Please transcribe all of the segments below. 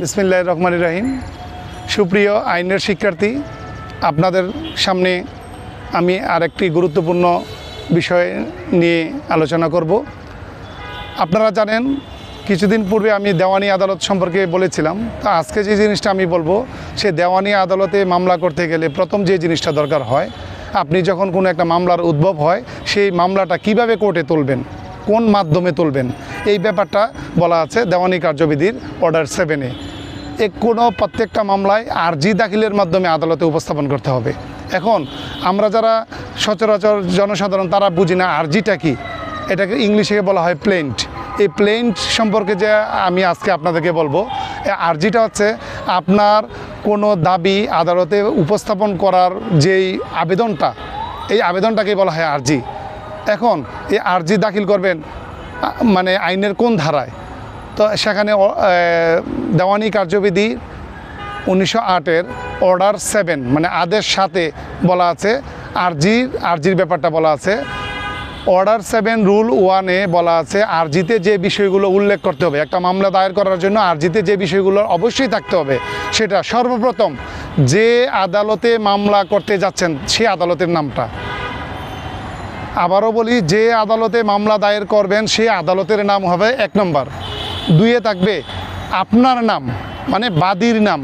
বিসমিল্লাহ রহমান রাহিম। সুপ্রিয় আইনের শিক্ষার্থী, আপনাদের সামনে আমি আরেকটি গুরুত্বপূর্ণ বিষয় নিয়ে আলোচনা করব। আপনারা জানেন, কিছুদিন পূর্বে আমি দেওয়ানি আদালত সম্পর্কে বলেছিলাম। তা আজকে যে জিনিসটা আমি বলব, সে দেওয়ানি আদালতে মামলা করতে গেলে প্রথম যে জিনিসটা দরকার হয়, আপনি যখন কোনো একটা মামলার উদ্ভব হয়, সেই মামলাটা কীভাবে কোর্টে তুলবেন? কোন মাধ্যমে তুলবেন? এই ব্যাপারটা বলা আছে দেওয়ানি কার্যবিধির অর্ডার সেভেনে এ। কোনো প্রত্যেকটা মামলায় আর্জি দাখিলের মাধ্যমে আদালতে উপস্থাপন করতে হবে। এখন আমরা যারা সচরাচর জনসাধারণ, তারা বুঝি না আর্জিটা কি? এটাকে ইংলিশে বলা হয় প্লেন্ট এই প্লেন্ট সম্পর্কে যে আমি আজকে আপনাদেরকে বলব আর্জিটা হচ্ছে আপনার কোনো দাবি আদালতে উপস্থাপন করার যেই আবেদনটা, এই আবেদনটাকেই বলা হয় আর্জি। এখন এই আর্জি দাখিল করবেন মানে আইনের কোন ধারায়? তো সেখানে দেওয়ানি কার্যবিধি উনিশশো আটের অর্ডার সেভেন মানে আদেশ সাথে বলা আছে আরজির আরজির ব্যাপারটা বলা আছে। অর্ডার সেভেন রুল ওয়ানে বলা আছে, আরজিতে যে বিষয়গুলো উল্লেখ করতে হবে, একটা মামলা দায়ের করার জন্য আরজিতে যে বিষয়গুলো অবশ্যই থাকতে হবে, সেটা সর্বপ্রথম যে আদালতে মামলা করতে যাচ্ছেন সেই আদালতের নামটা। আবারও বলি, যে আদালতে মামলা দায়ের করবেন সেই আদালতের নাম হবে এক নম্বর। দুইয়ে থাকবে আপনার নাম মানে বাদীর নাম,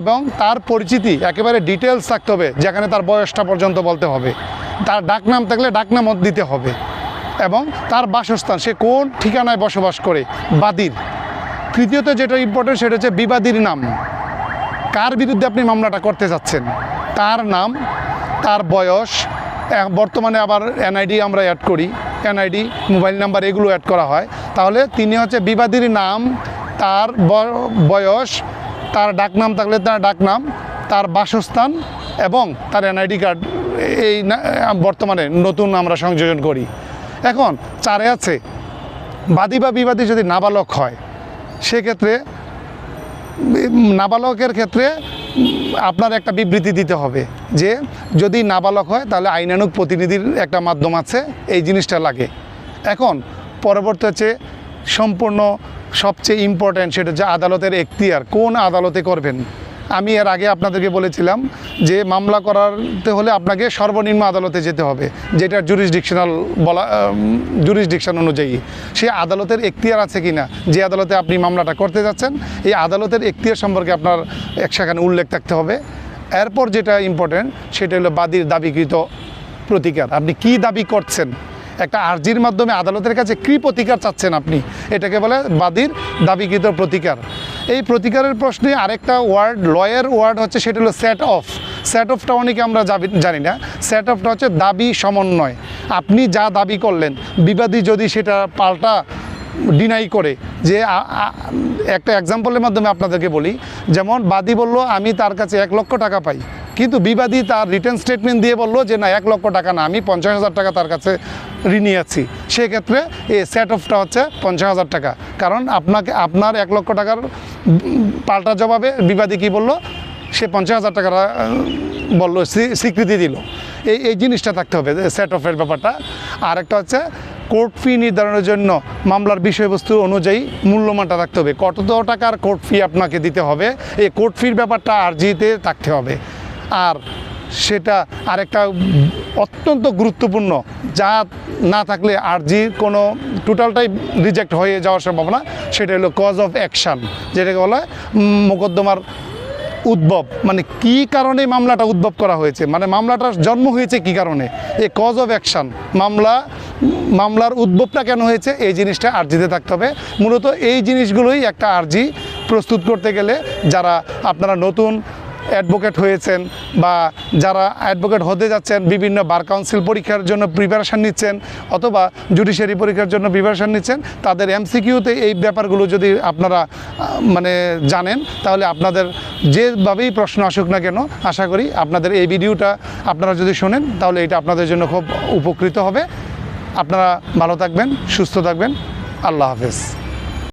এবং তার পরিচিতি, একেবারে ডিটেলস থাকতে হবে, যেখানে তার বয়সটা পর্যন্ত বলতে হবে। তার ডাকনাম থাকলে ডাকনামও দিতে হবে, এবং তার বাসস্থান, সে কোন ঠিকানায় বসবাস করে, বাদীর। তৃতীয়ত যেটা ইম্পর্টেন্ট সেটা হচ্ছে বিবাদীর নাম। কার বিরুদ্ধে আপনি মামলাটা করতে যাচ্ছেন? তার নাম, তার বয়স বর্তমানে আবার এনআইডি আমরা অ্যাড করি। এনআইডি, মোবাইল নাম্বার এগুলো অ্যাড করা হয়। তাহলে তিনি হচ্ছে বিবাদীর নাম, তার বয়স, তার ডাকনাম থাকলে তার ডাকনাম তার বাসস্থান এবং তার এনআইডি কার্ড এই বর্তমানে নতুন আমরা সংযোজন করি। এখন চারে আছে, বাদী বা বিবাদী যদি নাবালক হয়, সেক্ষেত্রে নাবালকের ক্ষেত্রে আপনার একটা বিবৃতি দিতে হবে যে যদি নাবালক হয় তাহলে আইনানুক প্রতিনিধির একটা মাধ্যম আছে, এই জিনিসটা লাগে। এখন পরবর্তী হচ্ছে সম্পূর্ণ সবচেয়ে ইম্পর্ট্যান্ট সেটা হচ্ছে আদালতের এখতিয়ার, কোন আদালতে করবেন? আমি এর আগে আপনাদেরকে বলেছিলাম যে মামলা করাতে হলে আপনাকে সর্বনিম্ন আদালতে যেতে হবে, যেটা জুরিসডিকশনাল বলা জুরিসডিকশন অনুযায়ী। সে আদালতের এখতিয়ার আছে কি না যে আদালতে আপনি মামলাটা করতে যাচ্ছেন, এই আদালতের এখতিয়ার সম্পর্কে আপনার এক সেখানে উল্লেখ থাকতে হবে। এরপর যেটা ইম্পর্টেন্ট সেটা হলো বাদীর দাবিকৃত প্রতিকার। আপনি কি দাবি করছেন? একটা আর্জির মাধ্যমে আদালতের কাছে কী প্রতিকার চাচ্ছেন আপনি? এটাকে বলে বাদীর দাবিকৃত প্রতিকার। এই প্রতিকারের প্রশ্নে আরেকটা ওয়ার্ড, লয়ের ওয়ার্ড হচ্ছে সেটা হলো সেট অফ সেট অফটা অনেকে আমরা জানি না। সেট অফটা হচ্ছে দাবি সমন্বয়। আপনি যা দাবি করলেন, বিবাদী যদি সেটা পাল্টা ডিনাই করে, যে একটা এক্সাম্পলের মাধ্যমে আপনাদেরকে বলি, যেমন বাদী বলল, আমি তার কাছে এক লক্ষ টাকা পাই। কিন্তু বিবাদী তার রিটার্ন স্টেটমেন্ট দিয়ে বলল যে, না, এক লক্ষ টাকা না, আমি পঞ্চাশ হাজার টাকা তার কাছে ঋণী আছি সেক্ষেত্রে এই সেট অফটা হচ্ছে পঞ্চাশ হাজার টাকা। কারণ আপনাকে, আপনার এক লক্ষ টাকার পাল্টা জবাবে বিবাদী কী বলল? সে পঞ্চাশ হাজার টাকা বলল স্বীকৃতি দিল। এই এই জিনিসটা থাকতে হবে সেট অফের ব্যাপারটা। আর একটা হচ্ছে কোর্ট ফি নির্ধারণের জন্য মামলার বিষয়বস্তু অনুযায়ী মূল্যমানটা রাখতে হবে। কত টাকার কোর্ট ফি আপনাকে দিতে হবে? এই কোর্ট ফির ব্যাপারটা আর্জিতে থাকতে হবে। আর সেটা আরেকটা অত্যন্ত গুরুত্বপূর্ণ, যা না থাকলে আরজির কোনো টোটালটাই রিজেক্ট হয়ে যাওয়ার সম্ভাবনা, সেটা হলো কজ অফ অ্যাকশান যেটাকে বলা হয় মোকদ্দমার উদ্ভব। মানে কি কারণে মামলাটা উদ্ভব করা হয়েছে? মানে মামলাটার জন্ম হয়েছে কি কারণে? এই কজ অফ অ্যাকশন মামলা, মামলার উদ্ভবটা কেন হয়েছে? এই জিনিসটা আর্জিতে থাকতে হবে। মূলত এই জিনিসগুলোই একটা আর্জি প্রস্তুত করতে গেলে যারা আপনারা নতুন অ্যাডভোকেট হয়েছেন বা যারা অ্যাডভোকেট হতে যাচ্ছেন, বিভিন্ন বার কাউন্সিল পরীক্ষার জন্য প্রিপারেশান নিচ্ছেন অথবা জুডিশিয়ারি পরীক্ষার জন্য প্রিপারেশান নিচ্ছেন, তাদের এমসিকিউতে এই ব্যাপারগুলো যদি আপনারা মানে জানেন, তাহলে আপনাদের যেভাবেই প্রশ্ন আসুক না কেন, আশা করি আপনাদের এই ভিডিওটা আপনারা যদি শোনেন, তাহলে এটা আপনাদের জন্য খুব উপকৃত হবে। আপনারা ভালো থাকবেন, সুস্থ থাকবেন। আল্লাহ হাফেজ।